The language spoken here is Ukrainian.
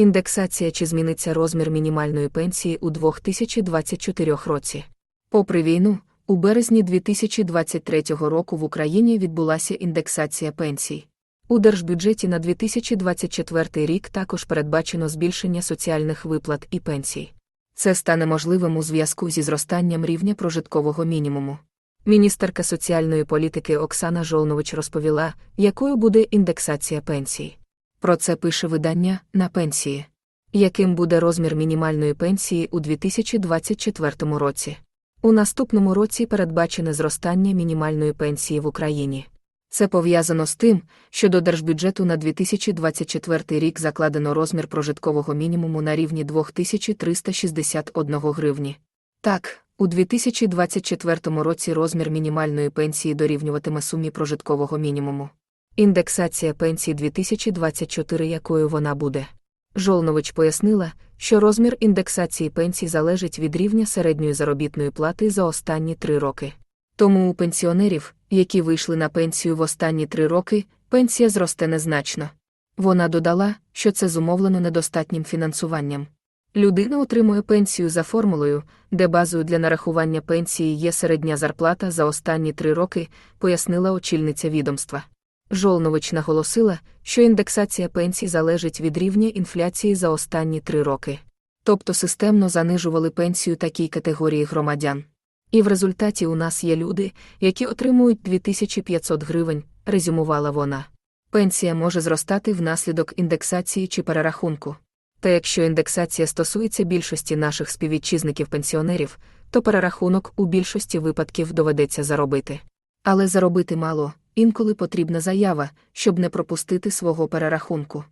Індексація чи зміниться розмір мінімальної пенсії у 2024 році. Попри війну, у березні 2023 року в Україні відбулася індексація пенсій. У держбюджеті на 2024 рік також передбачено збільшення соціальних виплат і пенсій. Це стане можливим у зв'язку зі зростанням рівня прожиткового мінімуму. Міністерка соціальної політики Оксана Жолнович розповіла, якою буде індексація пенсій. Про це пише видання на пенсії. Яким буде розмір мінімальної пенсії у 2024 році? У наступному році передбачене зростання мінімальної пенсії в Україні. Це пов'язано з тим, що до держбюджету на 2024 рік закладено розмір прожиткового мінімуму на рівні 2361 гривні. Так, у 2024 році розмір мінімальної пенсії дорівнюватиме сумі прожиткового мінімуму. Індексація пенсії 2024 якою вона буде. Жолнович пояснила, що розмір індексації пенсій залежить від рівня середньої заробітної плати за останні три роки. Тому у пенсіонерів, які вийшли на пенсію в останні три роки, пенсія зросте незначно. Вона додала, що це зумовлено недостатнім фінансуванням. Людина отримує пенсію за формулою, де базою для нарахування пенсії є середня зарплата за останні три роки, пояснила очільниця відомства. Жолнович наголосила, що індексація пенсій залежить від рівня інфляції за останні три роки. Тобто системно занижували пенсію такій категорії громадян. І в результаті у нас є люди, які отримують 2500 гривень, резюмувала вона. Пенсія може зростати внаслідок індексації чи перерахунку. Та якщо індексація стосується більшості наших співвітчизників-пенсіонерів, то перерахунок у більшості випадків доведеться заробити. Але заробити мало, інколи потрібна заява, щоб не пропустити свого перерахунку.